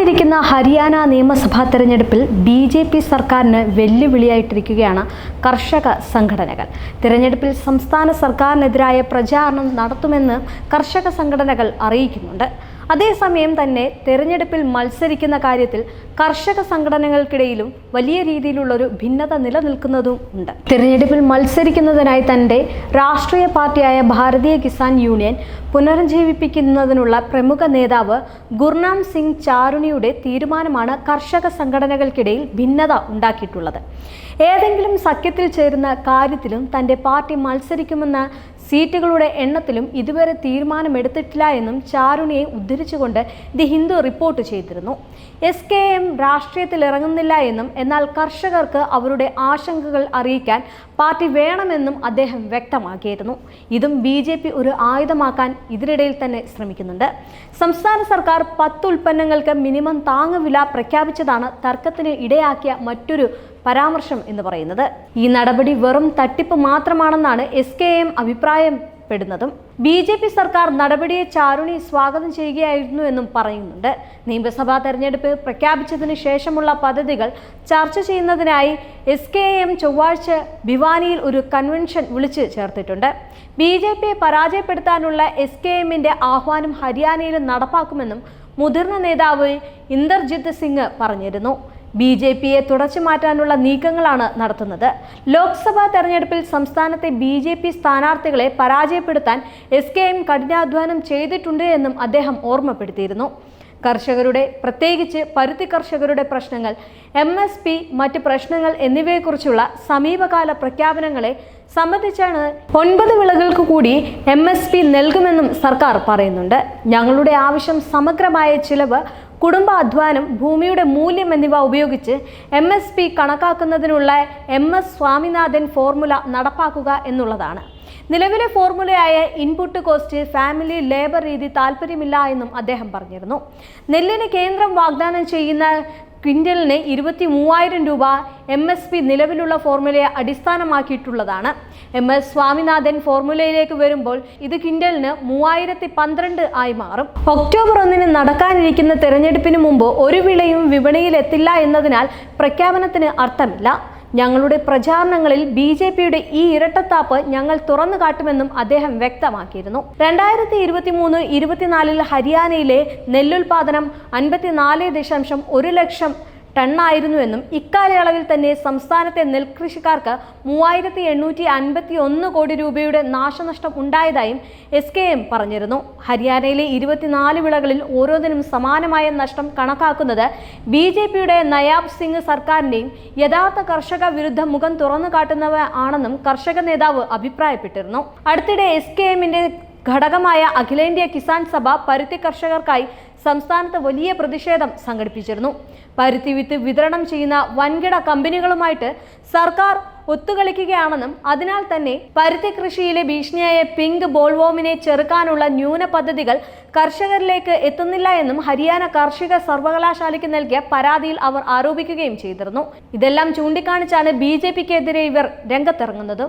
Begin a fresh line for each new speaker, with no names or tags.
വരാനിരിക്കുന്ന ഹരിയാന നിയമസഭാ തെരഞ്ഞെടുപ്പിൽ ബി ജെ പി സർക്കാരിന് വെല്ലുവിളിയായിട്ടിരിക്കുകയാണ് കർഷക സംഘടനകൾ. തിരഞ്ഞെടുപ്പിൽ സംസ്ഥാന സർക്കാരിനെതിരായ പ്രചാരണം നടത്തുമെന്ന് കർഷക സംഘടനകൾ അറിയിക്കുന്നുണ്ട്. അതേസമയം തന്നെ തെരഞ്ഞെടുപ്പിൽ മത്സരിക്കുന്ന കാര്യത്തിൽ കർഷക സംഘടനകൾക്കിടയിലും വലിയ രീതിയിലുള്ളൊരു ഭിന്നത നിലനിൽക്കുന്നതും ഉണ്ട്. തെരഞ്ഞെടുപ്പിൽ മത്സരിക്കുന്നതിനായി തന്റെ രാഷ്ട്രീയ പാർട്ടിയായ ഭാരതീയ കിസാൻ യൂണിയൻ പുനരുജ്ജീവിപ്പിക്കുന്നതിനുള്ള പ്രമുഖ നേതാവ് ഗുർനാം സിംഗ് ചാരുണിയുടെ തീരുമാനമാണ് കർഷക സംഘടനകൾക്കിടയിൽ ഭിന്നത ഉണ്ടാക്കിയിട്ടുള്ളത്. ഏതെങ്കിലും സഖ്യത്തിൽ ചേരുന്ന കാര്യത്തിലും തന്റെ പാർട്ടി മത്സരിക്കുമെന്ന സീറ്റുകളുടെ എണ്ണത്തിലും ഇതുവരെ തീരുമാനമെടുത്തിട്ടില്ല എന്നും ചാരുണിയെ ഉദ്ധരിച്ചുകൊണ്ട് ദി ഹിന്ദു റിപ്പോർട്ട് ചെയ്തിരുന്നു. എസ് കെ എം രാഷ്ട്രീയത്തിൽ ഇറങ്ങുന്നില്ല എന്നും എന്നാൽ കർഷകർക്ക് അവരുടെ ആശങ്കകൾ അറിയിക്കാൻ പാർട്ടി വേണമെന്നും അദ്ദേഹം വ്യക്തമാക്കിയിരുന്നു. ഇതും ബി ജെ പി ഒരു ആയുധമാക്കാൻ ഇതിനിടയിൽ തന്നെ ശ്രമിക്കുന്നുണ്ട്. സംസ്ഥാന സർക്കാർ പത്ത് ഉൽപ്പന്നങ്ങൾക്ക് മിനിമം താങ്ങുവില പ്രഖ്യാപിച്ചതാണ് തർക്കത്തിന് ഇടയാക്കിയ മറ്റൊരു പരാമർശം എന്ന് പറയുന്നത്. ഈ നടപടി വെറും തട്ടിപ്പ് മാത്രമാണെന്നാണ് എസ് കെ എം അഭിപ്രായപ്പെടുന്നതും. ബി ജെ പി സർക്കാർ നടപടിയെ ചാരുണി സ്വാഗതം ചെയ്യുകയായിരുന്നു എന്നും പറയുന്നുണ്ട്. നിയമസഭാ തെരഞ്ഞെടുപ്പ് പ്രഖ്യാപിച്ചതിന് ശേഷമുള്ള പദ്ധതികൾ ചർച്ച ചെയ്യുന്നതിനായി എസ് കെ എം ചൊവ്വാഴ്ച ഭിവാനിയിൽ ഒരു കൺവെൻഷൻ വിളിച്ചു ചേർത്തിട്ടുണ്ട്. ബി ജെ പിയെ പരാജയപ്പെടുത്താനുള്ള എസ് കെ എമ്മിന്റെ ആഹ്വാനം ഹരിയാനയിലും നടപ്പാക്കുമെന്നും മുതിർന്ന നേതാവ് ഇന്ദർജിത് സിംഗ് പറഞ്ഞിരുന്നു. ബി ജെ പിയെ തുടച്ചു മാറ്റാനുള്ള നീക്കങ്ങളാണ് നടത്തുന്നത്. ലോക്സഭാ തെരഞ്ഞെടുപ്പിൽ സംസ്ഥാനത്തെ ബി ജെ പി സ്ഥാനാർത്ഥികളെ പരാജയപ്പെടുത്താൻ എസ് കെ എം കഠിനാധ്വാനം ചെയ്തിട്ടുണ്ട് എന്നും അദ്ദേഹം ഓർമ്മപ്പെടുത്തിയിരുന്നു. കർഷകരുടെ പ്രത്യേകിച്ച് പരുത്തി കർഷകരുടെ പ്രശ്നങ്ങൾ എം എസ് പി മറ്റ് പ്രശ്നങ്ങൾ എന്നിവയെക്കുറിച്ചുള്ള സമീപകാല പ്രഖ്യാപനങ്ങളെ സംബന്ധിച്ചാണ് ഒൻപത് വിളകൾക്ക് കൂടി എം എസ് പി നൽകുമെന്നും സർക്കാർ പറയുന്നുണ്ട്. ഞങ്ങളുടെ ആവശ്യം സമഗ്രമായ ചിലവ് കുടുംബ അധ്വാനം ഭൂമിയുടെ മൂല്യം എന്നിവ ഉപയോഗിച്ച് എം എസ് പി കണക്കാക്കുന്നതിനുള്ള എം എസ് സ്വാമിനാഥൻ ഫോർമുല നടപ്പാക്കുക എന്നുള്ളതാണ്. നിലവിലെ ഫോർമുലയായ ഇൻപുട്ട് കോസ്റ്റ് ഫാമിലി ലേബർ രീതി താല്പര്യമില്ല എന്നും അദ്ദേഹം പറഞ്ഞിരുന്നു. നെല്ലിന് കേന്ദ്രം വാഗ്ദാനം ചെയ്യുന്ന ക്വിന്റലിന് ഇരുപത്തി മൂവായിരം രൂപ എം എസ് പി നിലവിലുള്ള ഫോർമുലയെ അടിസ്ഥാനമാക്കിയിട്ടുള്ളതാണ്. എം എസ് സ്വാമിനാഥൻ ഫോർമുലയിലേക്ക് വരുമ്പോൾ ഇത് ക്വിന്റലിന് മൂവായിരത്തി പന്ത്രണ്ട് ആയി മാറും. ഒക്ടോബർ ഒന്നിന് നടക്കാനിരിക്കുന്ന തെരഞ്ഞെടുപ്പിന് മുമ്പ് ഒരു വിളയും വിപണിയിൽ എത്തില്ല എന്നതിനാൽ പ്രഖ്യാപനത്തിന് അർത്ഥമില്ല. ഞങ്ങളുടെ പ്രചാരണങ്ങളിൽ ബി ജെ പിയുടെ ഈ ഇരട്ടത്താപ്പ് ഞങ്ങൾ തുറന്നു കാട്ടുമെന്നും അദ്ദേഹം വ്യക്തമാക്കിയിരുന്നു. രണ്ടായിരത്തി ഇരുപത്തി മൂന്ന് ഇരുപത്തിനാലിൽ ഹരിയാനയിലെ നെല്ലുൽപാദനം അൻപത്തിനാല് ദശാംശം ഒരു ലക്ഷം ടണ്ണായിരുന്നുവെന്നും ഇക്കാലയളവിൽ തന്നെ സംസ്ഥാനത്തെ നെൽകൃഷിക്കാർക്ക് മൂവായിരത്തി എണ്ണൂറ്റി അൻപത്തി ഒന്ന് കോടി രൂപയുടെ നാശനഷ്ടം ഉണ്ടായതായും എസ് കെ എം പറഞ്ഞിരുന്നു. ഹരിയാനയിലെ ഇരുപത്തിനാല് വിളകളിൽ ഓരോന്നിനും സമാനമായ നഷ്ടം കണക്കാക്കുന്നത് ബി ജെ പിയുടെ നയാബ് സിംഗ് സർക്കാരിന്റെയും യഥാർത്ഥ കർഷക വിരുദ്ധ മുഖം തുറന്നു കാട്ടുന്നവ ആണെന്നും കർഷക നേതാവ് അഭിപ്രായപ്പെട്ടിരുന്നു. അടുത്തിടെ എസ് കെ എമ്മിന്റെ ഘടകമായ അഖിലേന്ത്യാ കിസാൻ സഭ പരുത്തി കർഷകർക്കായി സംസ്ഥാനത്ത് വലിയ പ്രതിഷേധം സംഘടിപ്പിച്ചിരുന്നു. പരുത്തി വിത്ത് വിതരണം ചെയ്യുന്ന വൻകിട കമ്പനികളുമായിട്ട് സർക്കാർ ഒത്തുകളിക്കുകയാണെന്നും അതിനാൽ തന്നെ പരുത്തി കൃഷിയിലെ ഭീഷണിയായ പിങ്ക് ബോൾവോമിനെ ചെറുക്കാനുള്ള ന്യൂന പദ്ധതികൾ കർഷകരിലേക്ക് എത്തുന്നില്ല എന്നും ഹരിയാന കാർഷിക സർവകലാശാലയ്ക്ക് നൽകിയ പരാതിയിൽ അവർ ആരോപിക്കുകയും ചെയ്തിരുന്നു. ഇതെല്ലാം ചൂണ്ടിക്കാണിച്ചാണ് ബി ജെ പിക്കെതിരെ ഇവർ രംഗത്തിറങ്ങുന്നത്.